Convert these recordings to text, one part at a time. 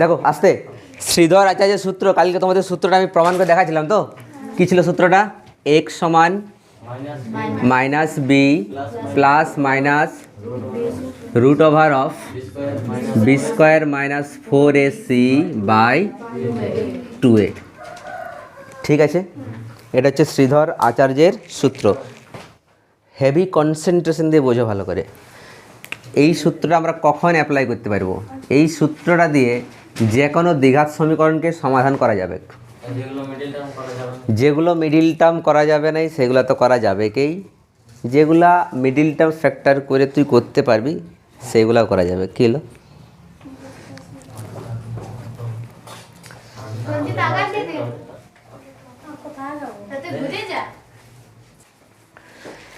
দেখো, আসতে। শ্রীধর আচার্যের সূত্র, কালকে তোমাদের সূত্রটা আমি প্রমাণ করে দেখাচ্ছিলাম তো। কি ছিল সূত্রটা? এক্স সমান minus b plus minus root over of b square minus four a c by two a ঠিক আছে? এটা হচ্ছে শ্রীধর আচার্যের সূত্র। হেভি কনসেন্ট্রেশন দিয়ে বোঝো ভালো করে। এই সূত্রটা আমরা কখন অ্যাপ্লাই করতে পারব? এই সূত্রটা দিয়ে যে কোনো দ্বিঘাত সমীকরণকে সমাধান করা যাবে। যেগুলো মিডিল টার্ম করা যাবে না। যেগুলো মিডিল টার্ম করা যাবে না সেগুলো তো করা যাবে কেই। যেগুলা মিডিল টার্ম ফ্যাক্টর করে তুই করতে পারবি সেগুলাও করা যাবে। কী হলো?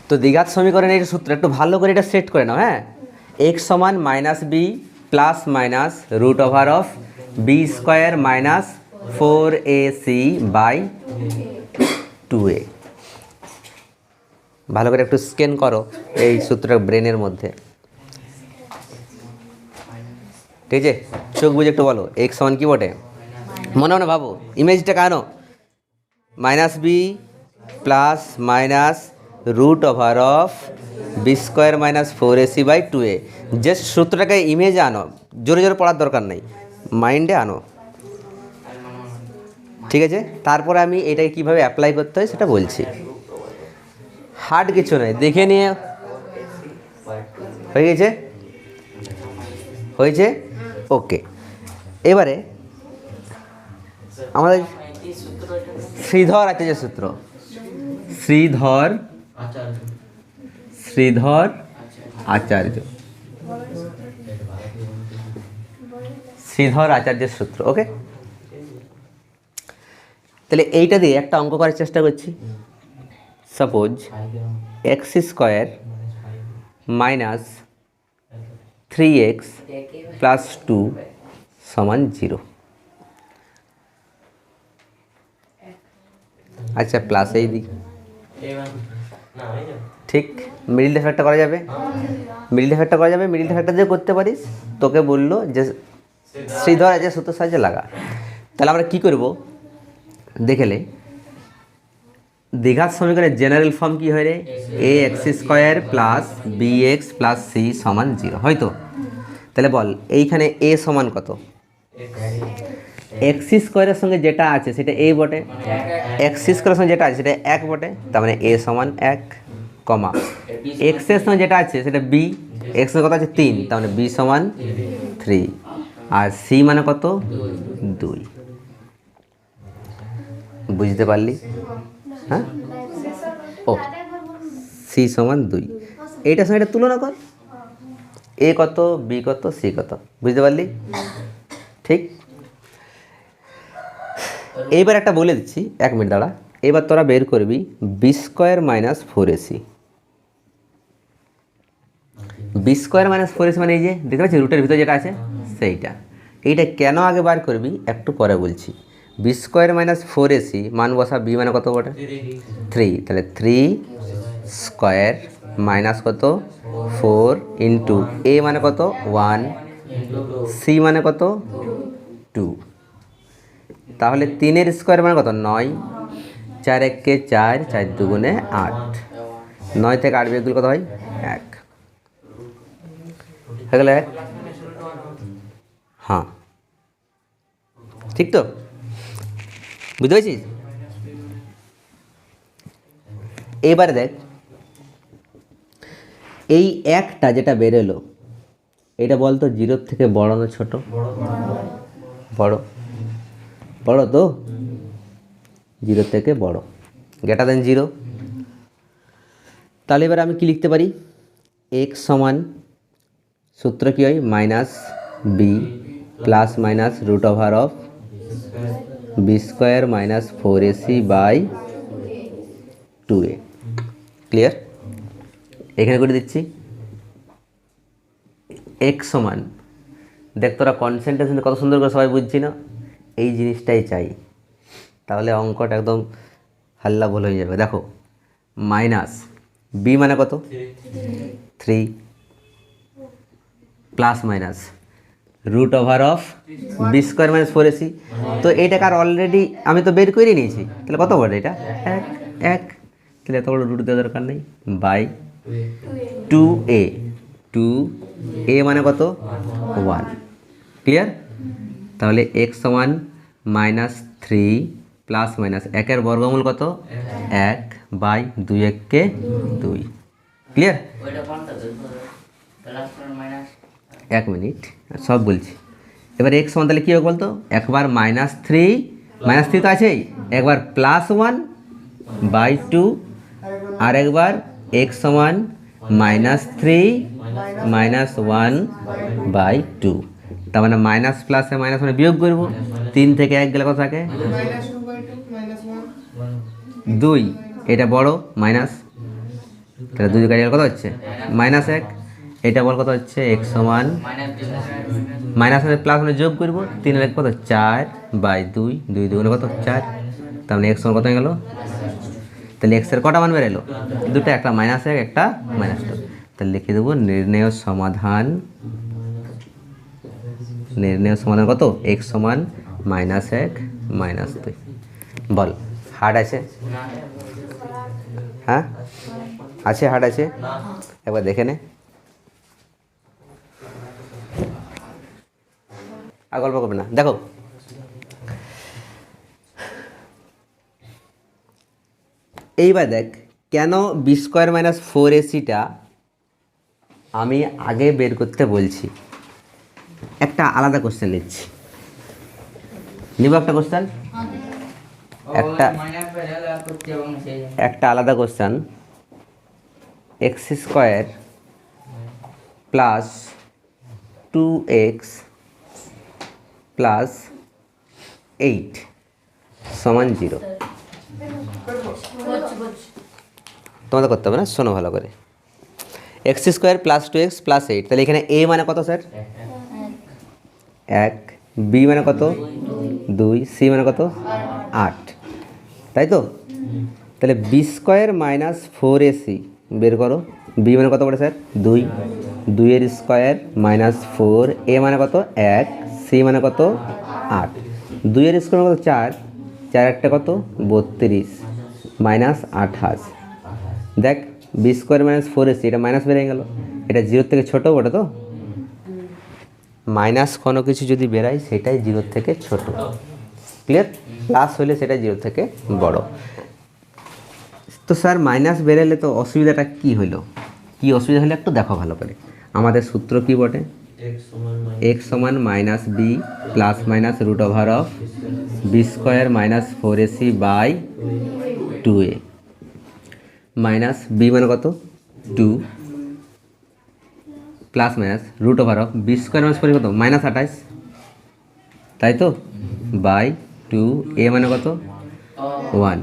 তো দ্বিঘাত সমীকরণের এই সূত্র একটু ভালো করে এটা সেট করে নাও হ্যাঁ? এক্স সমান minus b plus minus root over of b square minus four a c by two a ভালো করে একটু স্ক্যান করো এই সূত্রটা ব্রেনের মধ্যে। ঠিক আছে? চোখ বুঝে একটু বলো এক্স সমান কি বটে? মনে মনে ভাবো ইমেজটা কেন? Minus b plus minus root over of b square minus four a c by two a just সূত্রটাকে ইমেজে আনো, জোরে জোরে পড়ার দরকার নেই। মাইন্ডে আনো। ঠিক আছে? তারপরে আমি এটাকে কীভাবে অ্যাপ্লাই করতে হয় সেটা বলছি। হার্ড কিছু নয় দেখে নিয়ে। হয়ে গেছে? হয়েছে? ওকে। এবারে আমাদের শ্রীধর আচার্য সূত্র। শ্রীধর শ্রীধর আচার্য। শ্রীধর আচার্যের সূত্র ওকে তাহলে এইটা দিয়ে একটা অঙ্ক করার চেষ্টা করছি। Suppose x square minus three x plus two সমান জিরো আচ্ছা প্লাস এই যাবে ঠিক মিডিল ফ্যাক্টর করা যাবে। মিডিল ফ্যাক্টর করা যাবে মিডিল ফ্যাক্টর দিয়ে করতে পারিস, তোকে বলল যে শ্রীধর আছে সূত্র সাহায্যে লাগা। তাহলে আমরা কি করব? দেখেলে দীঘাত সমীকরণের জেনারেল ফর্ম কি হয় রে? A x square plus b x plus c সমান জিরো হয়তো? তাহলে বল, এইখানে এ সমান কত? এক্স স্কোয়ারের সঙ্গে যেটা আছে, সেটা এ বটে। এক্স স্কোয়ারের সঙ্গে যেটা আছে, সেটা এক বটে। তার মানে এ সমান এক, কমা। এক্সের সঙ্গে যেটা আছে, সেটা বি এক্সের কথা আছে? তিন। তার মানে বি সমান থ্রি আর সি মানে কত? দুই। বুঝতে পারলি? হ্যাঁ? ও, সি সমান দুই। এইটার সঙ্গে এটা তুলনা কর। এ কত, বি কত, সি কত। বুঝতে পারলি? ঠিক? এইবার একটা বলে দিচ্ছি। এক মিনিট দাঁড়া। এবার তোরা বের করবি b square minus four a c b square minus four a c মানে এই যে, দেখতে পাচ্ছি রুটের ভিতরে যেটা আছে সেইটা এইটা। কেন আগে বার করবি? একটু পরে বলছি। B square minus four a c মান বসা বি মানে কত বটে? থ্রি তাহলে থ্রি স্কোয়ার মাইনাস কত? ফোর ইন্টু এ মানে কত? ওয়ান সি মানে কত? টু তাহলে তিনের স্কোয়ার মানে কত? নয়। চার এককে চার চার দুগুণে আট। নয় থেকে আট বিয়োগ কত হয়? এক। হয়ে গেল এক। হ্যাঁ। ঠিক তো? বুঝতে পেরেছিস? এবারে দেখ, এই একটা যেটা বেরোলো, এটা বলতো জিরোর থেকে বড় না ছোট? বড়। বড় তো? জিরো থেকে বড়। গ্রেটার দেন জিরো তাহলে এবার আমি কি লিখতে পারি? এক্স সমান সূত্র কী হয়? Minus b plus minus root over of b square minus four a c by two a clear এখানে করে দিচ্ছি। এক্স সমান। দেখ তোরা কনসেন্ট্রেশন কত সুন্দর করে সবাই বুঝছি না? এই জিনিসটাই চাই। তাহলে অঙ্কটা একদম হাল্লা ভুল হয়ে যাবে। দেখো মাইনাস বি মানে কত? Three plus minus root over of b square minus four a c তো এইটাকে আর অলরেডি আমি তো বের করে নিয়েছি। তাহলে কত বড় এটা? এক এক। তাহলে এত বড় রুট দেওয়া দরকার নেই। By two a two a মানে কত? ওয়ান ক্লিয়ার তাহলে এক্স সমান মাইনাস থ্রি প্লাস মাইনাস একের বর্গমূল কত? এক বাই দুই এককে দুই। ক্লিয়ার এক মিনিট। সব বলছি। এবার এক্স সমান তাহলে কী হবে বলতো? একবার মাইনাস থ্রি মাইনাস থ্রি তো আছেই। একবার প্লাস ওয়ান বাই টু আর একবার এক্স সমান minus three minus one by two তার মানে মাইনাস প্লাসে মাইনাস মানে বিয়োগ করব। তিন থেকে এক গেলে কত থাকে? দুই। এটা বড় মাইনাস তাহলে দুই কাজে কত হচ্ছে? মাইনাস এক। এটা বল কত হচ্ছে? এক সমান মাইনাস মানে প্লাস মানে যোগ করব। তিন এক কত? চার বাই দুই। দুই দুগুণে কত? চার। তার মানে এক্স সমান কত হয়ে গেল? তাহলে এক্সের কটা মান বেরোলো দুটো, একটা মাইনাস এক, একটা মাইনাস টু তাহলে লিখে দেবো নির্ণয় সমাধান। নির্ণয় সমাধান কত? এক্স সমান মাইনাস এক মাইনাস দুই। বল হার্ড আছে? হ্যাঁ? আছে হার্ড আছে? একবার দেখে নে। আর গল্প করবে না। দেখো। এইবার দেখ, কেন বি স্কোয়ার মাইনাস ফোর এসিটা আমি আগে বের করতে বলছি? একটা আলাদা কোশ্চেন নিচ্ছি। নিব একটা কোশ্চেন একটা একটা আলাদা question x square plus two x plus eight সমান জিরো। তোমাদের করতে হবে না? শোনো ভালো করে। X square plus two x plus eight. তাহলে এখানে এ মানে কত, স্যার? এক। বি মানে কত? দুই। সি মানে কত? আট। তাই তো? তাহলে b square minus four a c বের করো। বি মানে কত পড়ে স্যার? দুই। দুইয়ের স্কোয়ার মাইনাস ফোর। এ মানে কত? এক। সি মানে কত? আট। দুইয়ের স্কোয়ার কত? চার। চার একটা কত? বত্রিশ। মাইনাস আঠাশ। দেখ, b square minus four a c এটা মাইনাস বেড়ে গেল। এটা জিরোর থেকে ছোটো ওটা তো? মাইনাস কোনো কিছু যদি বেরায়, সেটাই জিরোর থেকে ছোট। ক্লিয়ার প্লাস হলে সেটা জিরো থেকে বড়। তো স্যার, মাইনাস বেরোলে তো অসুবিধাটা কি হলো? কি অসুবিধা হলে একটু দেখো ভালো করে। আমাদের সূত্র কি বটে? এক্স এক্স সমান minus b plus minus root over of b square minus four a c by two a. Minus b মানে কত? Two. Plus minus root over of b square minus four কত? মাইনাস আঠাইশ। তাই তো? By two এ মানে কত? One.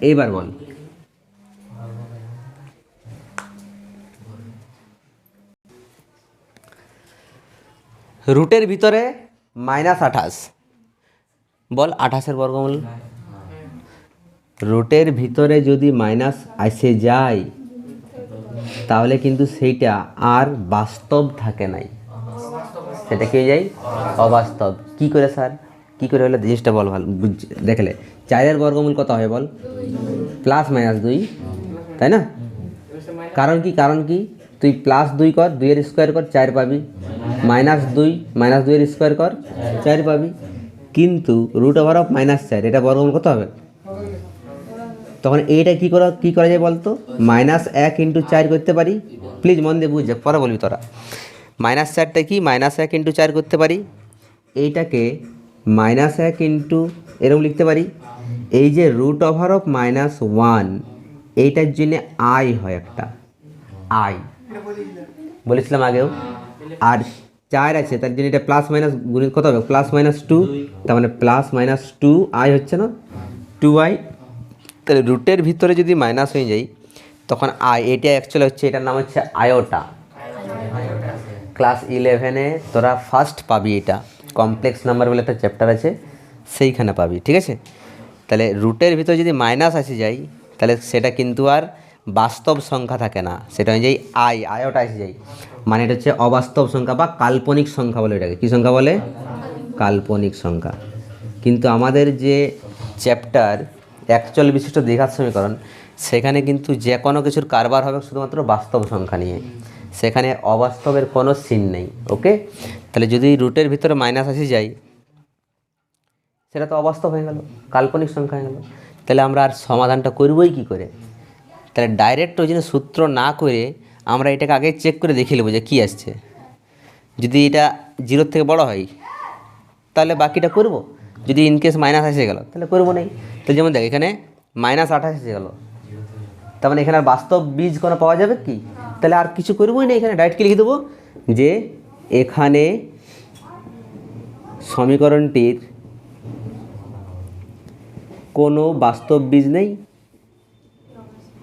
এইবার বল। রুটের ভিতরে মাইনাস আঠাশ। বল আঠাশের বর্গমূল। রুটের ভিতরে যদি মাইনাস আসে যায়, তাহলে কিন্তু সেইটা আর বাস্তব থাকে নাই। সেটা কে যাই অবাস্তব। কি করে স্যার? কি করে হলে? জিনিসটা বল ভালো দেখলে। চারের বর্গমূল কত হয় বল? প্লাস মাইনাস দুই, তাই না? কারণ কি? কারণ কি? তুই প্লাস দুই কর, দুইয়ের স্কোয়ার কর, চার পাবি। মাইনাস দুই, মাইনাস দুইয়ের স্কোয়ার কর, চার পাবি। কিন্তু রুট ওভার অফ মাইনাস চার, এটা বর্গমূল কত হবে। তখন এইটা কী করা কী করা যায় বলতো? মাইনাস এক ইন্টু চার করতে পারি। প্লিজ মন দিয়ে বুঝে, পরে বলবি তোরা। মাইনাস চারটা কি? মাইনাস এক ইন্টু চার করতে পারি। এইটাকে মাইনাস এক ইন্টু এরকম লিখতে পারি। এই যে root over of minus one এইটার জন্য আই হয় একটা। আই বলেছিলাম আগেও। আর চার আছে তার জন্য এটা প্লাস মাইনাস গুণিত কত হবে? প্লাস মাইনাস টু তার মানে প্লাস মাইনাস টু আই হচ্ছে না টু আই তাহলে রুটের ভিতরে যদি মাইনাস হয়ে যায় তখন আই এটা অ্যাকচুয়ালি হচ্ছে এটার নাম হচ্ছে আয়োটা ক্লাস ইলেভেনে তোরা ফার্স্ট পাবি এটা। কমপ্লেক্স নাম্বার বলে একটা চ্যাপ্টার আছে সেইখানে পাবি ঠিক আছে? তাহলে রুটের ভিতরে যদি মাইনাস আসে যায় তাহলে সেটা কিন্তু আর বাস্তব সংখ্যা থাকে না। সেটা হয়ে যায় আই আয়োটা এসে যায়। মানে এটা হচ্ছে অবাস্তব সংখ্যা বা কাল্পনিক সংখ্যা বলে এটাকে। কী সংখ্যা বলে? কাল্পনিক সংখ্যা। কিন্তু আমাদের যে চ্যাপ্টার অ্যাকচুয়াল বিশিষ্ট দ্বিঘাত সমীকরণ, সেখানে কিন্তু যে কোনো কিছুর কারবার হবে শুধুমাত্র বাস্তব সংখ্যা নিয়ে। সেখানে অবাস্তবের কোনো সিন নেই ওকে তাহলে যদি রুটের ভিতরে মাইনাস আসি যাই, সেটা তো অবাস্তব হয়ে গেল, কাল্পনিক সংখ্যা হয়ে গেল। তাহলে আমরা আর সমাধানটা করবই কি করে? তাহলে ডাইরেক্ট ওই সূত্র না করে আমরা এটাকে আগে চেক করে দেখে নেব যে কী আসছে। যদি এটা জিরোর থেকে বড় হয়, তাহলে বাকিটা করব। যদি ইনকেস মাইনাস এসে গেল, তাহলে করব নেই। তাহলে যেমন দেখ, এখানে মাইনাস আঠাশ এসে গেল। তার মানে এখানে আর বাস্তব বীজ কোনো পাওয়া যাবে কি? তাহলে আর কিছু করবোই না, এখানে ডাইরেক্টলি লিখে দেবো যে এখানে সমীকরণটির কোনো বাস্তব বীজ নেই।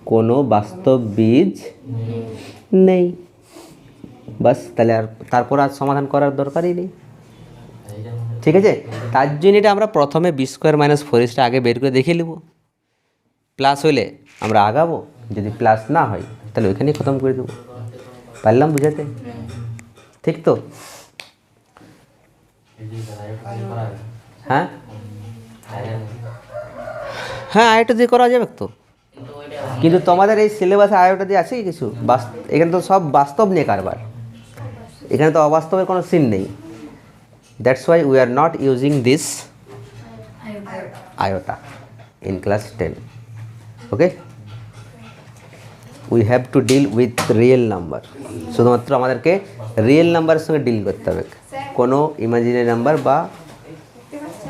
কোনো বাস্তব বীজ নেই। বাস, তাহলে আর তারপর আর সমাধান করার দরকারই নেই। ঠিক আছে? তার জন্য এটা আমরা প্রথমে বি স্কোয়ার মাইনাস ফোর এসটা আগে বের করে দেখে নেব। প্লাস হলে আমরা আগাবো। যদি প্লাস না হয়, তাহলে ওইখানেই খতম করে দেবো। পারলাম বুঝাতে? ঠিক তো? হ্যাঁ? হ্যাঁ আরেকটা দিয়ে করা যাবে তো? কিন্তু তোমাদের এই সিলেবাসে আয়োটা দিয়ে আছে কিছু? এখানে তো সব বাস্তব নিয়ে কারবার। এখানে তো অবাস্তবের কোনো সিন নেই। That's why we are not using this iota in class ten okay we have to deal with real number শুধুমাত্র আমাদেরকে রিয়েল নাম্বারের সঙ্গে ডিল করতে হবে। কোনো ইমাজিনারি নাম্বার বা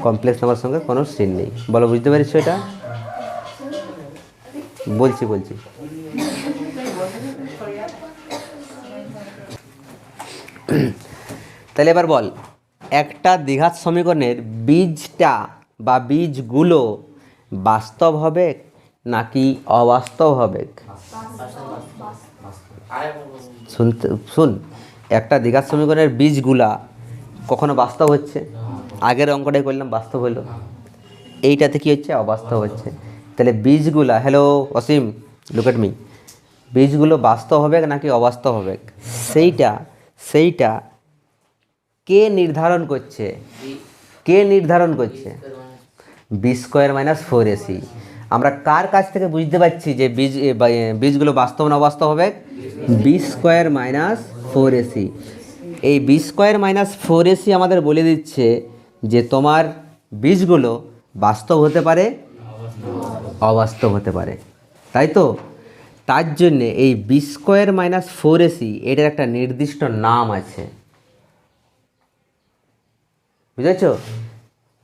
কমপ্লেক্স নাম্বার সঙ্গে কোনো সিন নেই। বলো, বুঝতে পারিস এটা? বলছি বলছি। তাহলে এবার বল, একটা দ্বিঘাত সমীকরণের বীজটা বা বীজগুলো বাস্তব হবে নাকি অবাস্তব হবে? শুনতে শুন, একটা দ্বিঘাত সমীকরণের বীজগুলা কখনো বাস্তব হচ্ছে? আগের অঙ্কটাই করলাম, বাস্তব হলো। এইটাতে কি হচ্ছে? অবাস্তব হচ্ছে। তাহলে বীজগুলা হ্যালো অসীম লুক মি বীজগুলো বাস্তব হবে নাকি অবাস্তব হবে সেইটা সেইটা কে নির্ধারণ করছে? কে নির্ধারণ করছে? B square minus four a c আমরা কার কাছ থেকে বুঝতে পারছি যে বীজ বীজগুলো বাস্তব না অবাস্তব হবে b square minus four a c এই b square minus four a c আমাদের বলে দিচ্ছে যে তোমার বীজগুলো বাস্তব হতে পারে অবাস্তব হতে পারে। তাই তো? তার জন্যে এই b square minus four a c এটার একটা নির্দিষ্ট নাম আছে। বুঝেছ?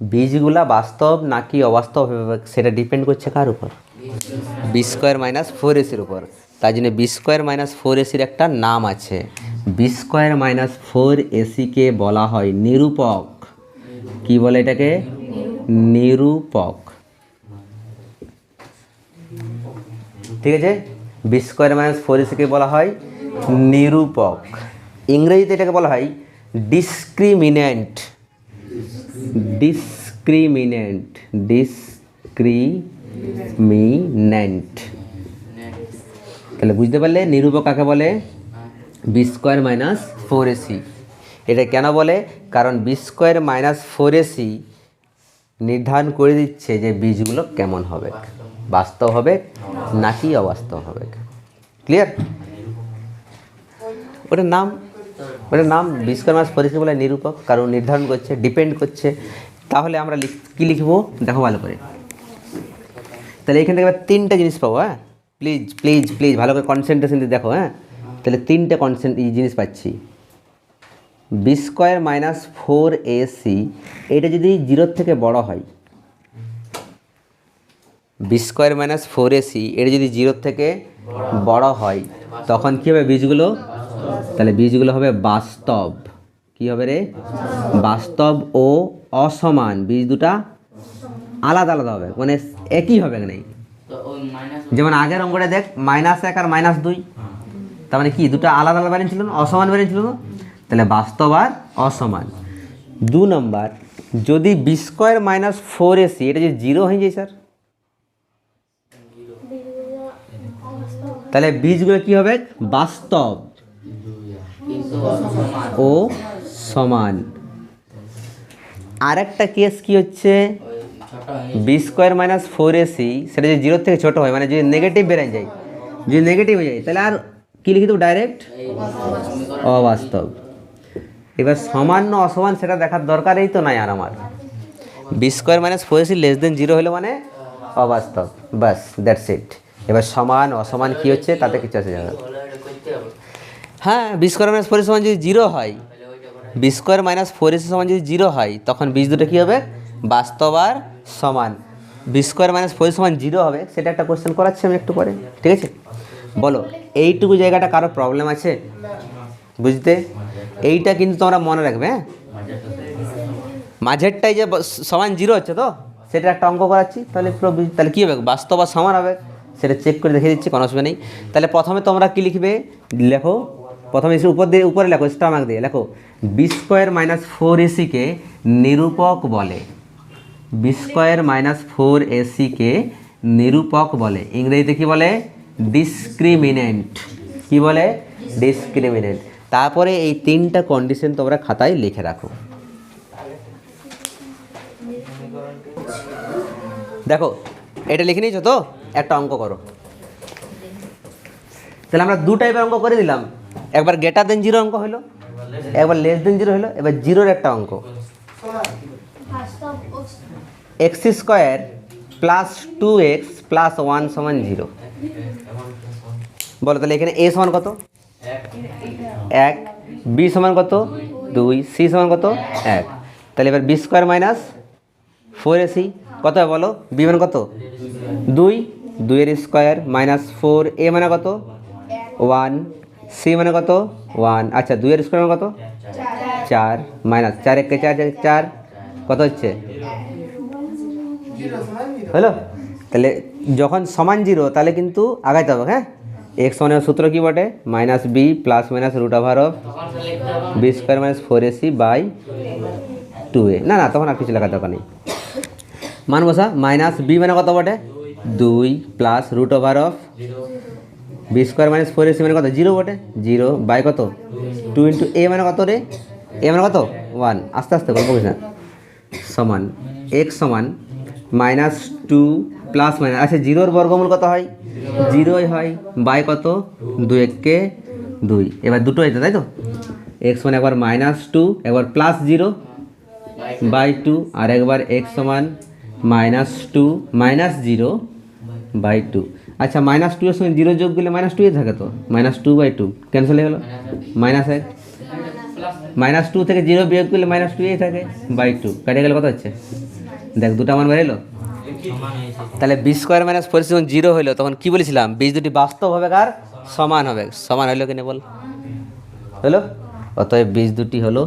বীজগুলা বাস্তব নাকি অবাস্তব সেটা ডিপেন্ড করছে কার উপর? বি স্কোয়ার মাইনাস ফোর এসির উপর। তাই জন্য বি স্কোয়ার মাইনাস ফোর এসির একটা নাম আছে। বি স্কোয়ার মাইনাস ফোর এসিকে বলা হয় নিরূপক। কি বলে এটাকে? নিরূপক। ঠিক আছে? বি স্কোয়ার মাইনাস ফোর এসিকে বলা হয়? নিরূপক। ইংরেজিতে এটাকে বলা হয় ডিসক্রিমিনেন্ট ডিসক্রিমিনেন্ট ডিসক্রিমিনেন্ট তাহলে বুঝতে পারলে নিরূপক কাকে বলে? B square minus four a c এটা কেন বলে? কারণ b square minus four a c নির্ধারণ করে দিচ্ছে যে বীজগুলো কেমন হবে। বাস্তব হবে নাকি অবাস্তব হবে। ক্লিয়ার ওটার নাম ওটার নাম বিস্কর মাস পরিচয় বলে নিরূপক, কারণ নির্ধারণ করছে ডিপেন্ড করছে। তাহলে আমরা কী লিখব? দেখো ভালো করে। তাহলে এখান থেকে তিনটা জিনিস পাবো হ্যাঁ? প্লিজ প্লিজ প্লিজ ভালো করে কনসেন্ট্রেশন দিয়ে দেখো হ্যাঁ? তাহলে তিনটে কনসেন্ট এই জিনিস পাচ্ছি। B square minus four a c এটা যদি জিরোর থেকে বড় হয় b square minus four a c এটা যদি জিরোর থেকে বড় হয় তখন কী হবে বীজগুলো? তাহলে বীজগুলো হবে বাস্তব। কি হবে রে? বাস্তব ও অসমান। বীজ দুটা আলাদা আলাদা হবে মানে একই হবে না। তো ওই মাইনাস যেমন আগের অঙ্কটা দেখ মাইনাস এক আর মাইনাস দুই। তার মানে কি? দুটো আলাদা আলাদা ব্যালেন্স ছিল না? অসমান ব্যালেন্স ছিল না? তাহলে বাস্তব আর অসমান। দু নম্বর, যদি b square minus four a c এটা যদি জিরো হয়ে যায় স্যার তাহলে বীজগুলো কি হবে? বাস্তব ও সমান। আরেকটা কেস কি হচ্ছে? B square minus four a c সেটা যদি জিরোর থেকে ছোটো হয় মানে যদি নেগেটিভ বেড়ে যায়, যদি নেগেটিভ হয়ে যায়, তাহলে আর কী লিখে দেবো? ডাইরেক্ট অবাস্তব। এবার সমান না অসমান সেটা দেখার দরকারই তো নাই আর আমার। B square minus four a c less than zero হলো মানে অবাস্তব। বাস দ্যাটস ইট এবার সমান, অসমান কী হচ্ছে তাতে কিছু আসে যাবে হ্যাঁ বি স্কোয়ার মাইনাস ফোর সমান যদি জিরো হয় b square minus four a c সমান যদি জিরো হয়, তখন বীজ দুটো কী হবে? বাস্তব আর সমান। বি স্কোয়ার মাইনাস ফোর সমান জিরো হবে, সেটা একটা কোয়েশ্চেন করাচ্ছি আমি একটু পরে। ঠিক আছে? বলো, এইটুকু জায়গাটা কারও প্রবলেম আছে? বুঝতে? এইটা কিন্তু তোমরা মনে রাখবে হ্যাঁ? মাঝেরটাই যে সমান জিরো হচ্ছে তো, সেটা একটা অঙ্ক করাচ্ছি, তাহলে পুরো তাহলে কী হবে? বাস্তব আর সমান হবে, সেটা চেক করে দেখে দিচ্ছি, কোনো অসুবিধা নেই। তাহলে প্রথমে তোমরা কী লিখবে? লেখো, প্রথমে উপর দিয়ে উপরে লেখো স্টামাক দিয়ে লেখো। বি স্কোয়ার মাইনাস ফোর এসিকে নিরূপক বলে। বি স্কোয়ার মাইনাস ফোর এসিকে নিরূপক বলে। ইংরেজিতে কি বলে? ডিসক্রিমিনেন্ট কি বলে? ডিসক্রিমিনেন্ট তারপরে এই তিনটা কন্ডিশন তোমরা খাতায় লিখে রাখো। দেখো, এটা লিখে নিয়েছো তো? একটা অঙ্ক করো। তাহলে আমরা দু টাইপের অঙ্ক করে দিলাম। একবার গেটার দেন জিরো অঙ্ক হলো, একবার লেস দেন জিরো হলো, এবার জিরোর একটা অঙ্ক। X square plus two x plus one সমান জিরো বলো তাহলে এখানে এ সমান কত? এক বি সমান কত? দুই সি সমান কত? এক। তাহলে এবার b square minus four a c কত হবে বলো? বি মানে কত? দুই। দুইয়ের স্কোয়ার মাইনাস ফোর এ মানে কত? ওয়ান সি মানে কত? ওয়ান আচ্ছা দুইয়ের স্কোয়ার মানে কত? চার। মাইনাস চার একে চার চার চার, কত হচ্ছে? হলো? তাহলে যখন সমান জিরো তাহলে কিন্তু আগাইতে হবে হ্যাঁ? এক্স সমানের সূত্র কি বটে? Minus b plus minus root over of b square minus four a c by two a না না, তখন আর কিছু লেখার দরকার নেই। মান বসা মাইনাস বি মানে কত বটে? দুই plus root over of b square minus four a c মানে কত? জিরো বটে। জিরো বাই কত? টু ইন্টু এ মানে কত রে? এ মানে কত? ওয়ান আস্তে আস্তে, গল্প না। সমান এক্স সমান মাইনাস টু প্লাস মাইনাস আচ্ছা জিরোর বর্গমূল কত হয়? জিরোই হয়। বাই কত? দুই এককে দুই। এবার দুটো হয়েছে তাই তো? এক্স মানে একবার মাইনাস টু, একবার প্লাস জিরো, বাই টু, আর একবার এক্স সমান minus two, minus zero, by two. আচ্ছা মাইনাস টু এর সঙ্গে জিরো যোগ দিলে মাইনাস টু থাকে তো? Minus two by two. Cancel হয়ে গেলো? মাইনাস এক। মাইনাস টু থেকে জিরো বিয়োগ করলে মাইনাস টু এই থাকে, বাই টু। কেটে গেলে কত হচ্ছে? দেখ, দুটো মান বেরোলো। তাহলে বি স্কোয়ার মাইনাস ফোর যখন জিরো হলো তখন কি বলেছিলাম? বীজ দুটি বাস্তব হবে কার? সমান হবে। সমান হলো কিনা বল। হলো অতএব বীজ দুটি হলো,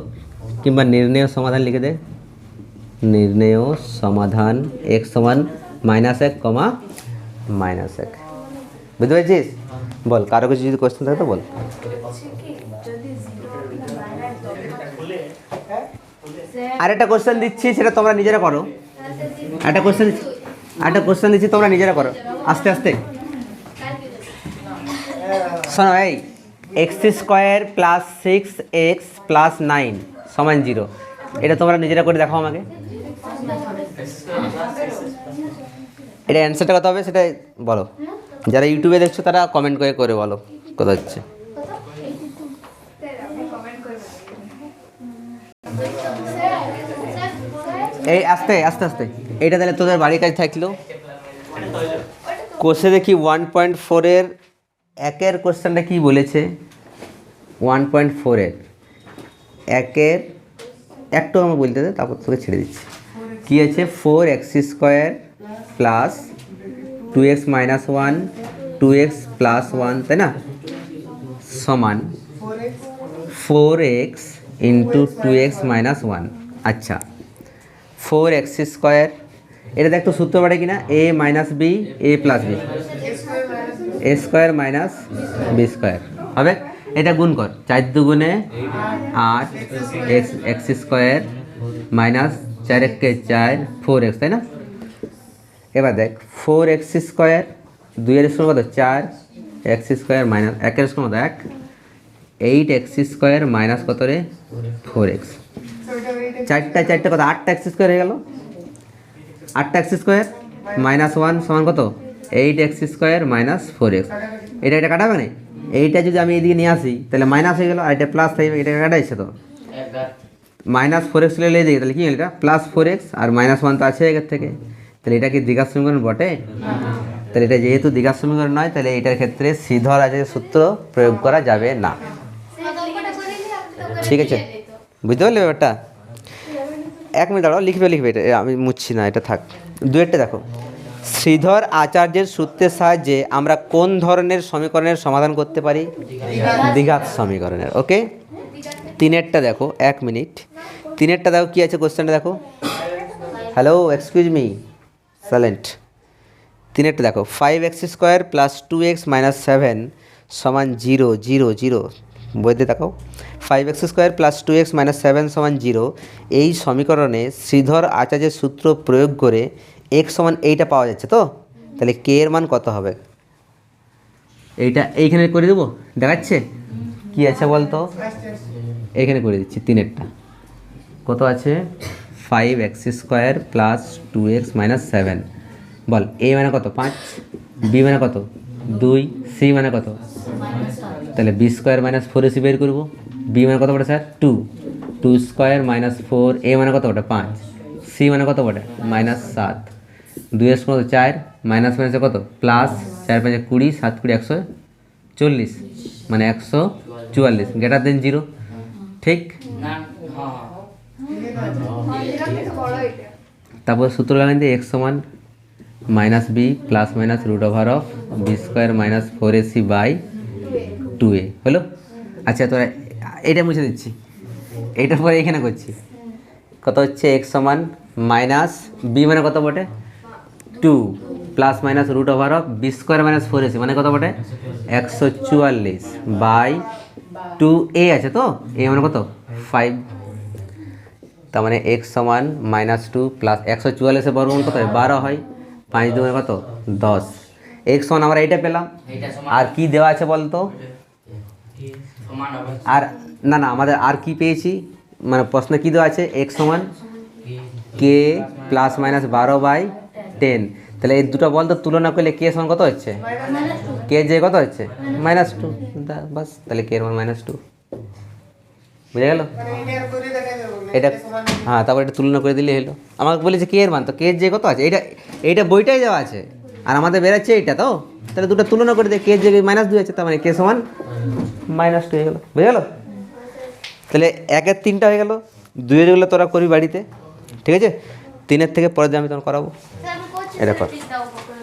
কিংবা নির্ণয় সমাধান লিখে দে। নির্ণয় সমাধান এক সমান মাইনাস এক কমা মাইনাস এক। বুঝতে পেরেছিস? বল, কারও কিছু যদি কোয়েশ্চেন থাকে তো বল। আরেকটা কোয়েশ্চেন দিচ্ছি, সেটা তোমরা নিজেরা করো। একটা কোশ্চেন একটা কোশ্চেন দিচ্ছি, তোমরা নিজেরা করো। আস্তে আস্তে। শোনো, এই x square plus six x plus nine সমান জিরো এটা তোমরা নিজেরা করে দেখাও আমাকে। এটা অ্যান্সারটা কত হবে সেটা বলো। যারা ইউটিউবে দেখছ, তারা কমেন্ট করে করে বলো। কত হচ্ছে? এই, আস্তে আস্তে আস্তে। এইটা তাহলে তোদের বাড়ির কাছে থাকল? কোষে দেখি ওয়ান পয়েন্ট ফোরের একের কোশ্চেনটা কি বলেছে? ওয়ান পয়েন্ট ফোরের একের, একটু আমার বলতে দে, তারপর তোকে ছেড়ে দিচ্ছি। কী আছে? Four x square plus two x minus one two x plus one তাই না? সমান four x into two x minus one আচ্ছা। Four x square. এটা দেখ তো সূত্র পারে কিনা? A minus b a plus b a square minus b square হবে? এটা গুণ কর। চার দুগুণে আট এক্স এক্স স্কোয়ার মাইনাস চার এককে চার, ফোর এক্স, তাই না? এবার দেখ, ফোর এক্স স্কোয়ার, দুইয়ের স্কোয়ার কত? চার এক্স স্কোয়ার মাইনাস, একের স্কোয়ার কত? এক। এইট এক্স স্কোয়ার মাইনাস কত রে? Four x. চারটা চারটে কত? আটটা এক্স স্কোয়ার হয়ে গেল? আটটা এক্স স্কোয়ার মাইনাস ওয়ান সমান কত? Eight x square minus four x এটা এটা কাটাবে না? এইটা যদি আমি এদিকে নিয়ে আসি তাহলে মাইনাস হয়ে গেল আর এটা প্লাস থাকবে এটা কাটাইছে তো? মাইনাস ফোর এক্স লেগে দিকে তাহলে কি এটা? প্লাস ফোর এক্স আর মাইনাস ওয়ান তো আছে আগের থেকে। তাহলে এটা কি দ্বিঘাত সমীকরণ বটে? তাহলে এটা যেহেতু দ্বিঘাত সমীকরণ নয় তাহলে এটার ক্ষেত্রে শ্রীধর আছে সূত্র প্রয়োগ করা যাবে না। ঠিক আছে? বুঝতে পারলে ব্যাপারটা? এক মিনিট দাঁড়াও লিখবে লিখবে এটা। আমি মুছছি না এটা থাক। দু একটা দেখো। শ্রীধর আচার্যের সূত্রের সাহায্যে আমরা কোন ধরনের সমীকরণের সমাধান করতে পারি? দ্বিঘাত। সমীকরণের ওকে? তিনেরটা দেখো এক মিনিট। তিনেরটা দেখো কী আছে কোশ্চেনটা দেখো? হ্যালো এক্সকিউজ মি সাইলেন্ট তিনেরটা দেখো five x square plus two x minus seven সমান জিরো জিরো জিরো বইতে দেখো five x square plus two x minus seven সমান জিরো এই সমীকরণে শ্রীধর আচার্যের সূত্র প্রয়োগ করে এক্স সমান এইটা পাওয়া যাচ্ছে তো? তাহলে কে এর মান কত হবে? এইটা এইখানে করে দেবো? দেখাচ্ছে? কি আছে বলতো? এখানে করে দিচ্ছি তিনেরটা। কত আছে? Five x square plus two x minus seven বল এ মানে কত? পাঁচ বি মানে কত? দুই সি মানে কত? তাহলে b square minus four a c বের করব। বি মানে কত বটে, sir? Two two square minus four a মানে কত বটে? পাঁচ। সি মানে কত বটে? মাইনাস সাত। দুই এস কত চার মাইনাস মাইনাসে কত? প্লাস চার পাঁচে কুড়ি, সাত কুড়ি একশো চল্লিশ। মানে একশো চুয়াল্লিশ। গ্রেটার দেন জিরো ঠিক? তারপর সূত্র লাগান দিয়ে এক্স সমান minus b plus minus root over of b square minus four a c by two a হলো? আচ্ছা তোরা এটা মুছে দিচ্ছি। এইটার পরে এখানে করছি। কত হচ্ছে? এক্স সমান মাইনাস বি মানে কত বটে? Two plus minus root over of b square minus four a c মানে কত বটে? একশো চুয়াল্লিশ বাই টু এ আছে তো? এ মানে কত? ফাইভ তার মানে এক্স সমান মাইনাস টু প্লাস একশো চুয়াল্লিশের বর্গমূল কত হয়? বারো হয়। পাঁচ দুগুণে কত? দশ। এক্স সমান আমরা এইটা পেলাম। আর কি দেওয়া আছে বলতো? আর না না, আমাদের আর কি পেয়েছি? মানে প্রশ্ন কী দেওয়া আছে? এক্স সমান কে প্লাস মাইনাস বারো বাই টেন তাহলে এই দুটো বল তো তুলনা করলে কে সমান কত হচ্ছে? কে যে কত হচ্ছে? মাইনাস টু বাস, তাহলে কে মান মাইনাস টু বুঝে গেল? এটা হ্যাঁ তারপর এটা তুলনা করে দিলে হলো। আমাকে বলেছে কে এর মান, তো কে যে কত আছে? এটা এইটা বইটাই দেওয়া আছে। আর আমাদের বেরাচ্ছে এইটা, তো? তাহলে দুটো তুলনা করে দিয়ে কে যে মাইনাস দুই আছে তার মানে কে সমান মাইনাস টু হয়ে গেলো। বুঝে গেলো? তাহলে একের তিনটা হয়ে গেল দুইয়ের যেগুলো তোরা করবি বাড়িতে ঠিক আছে? তিনের থেকে পরের দিন আমি তখন করাবো। এটা কর। এটা কর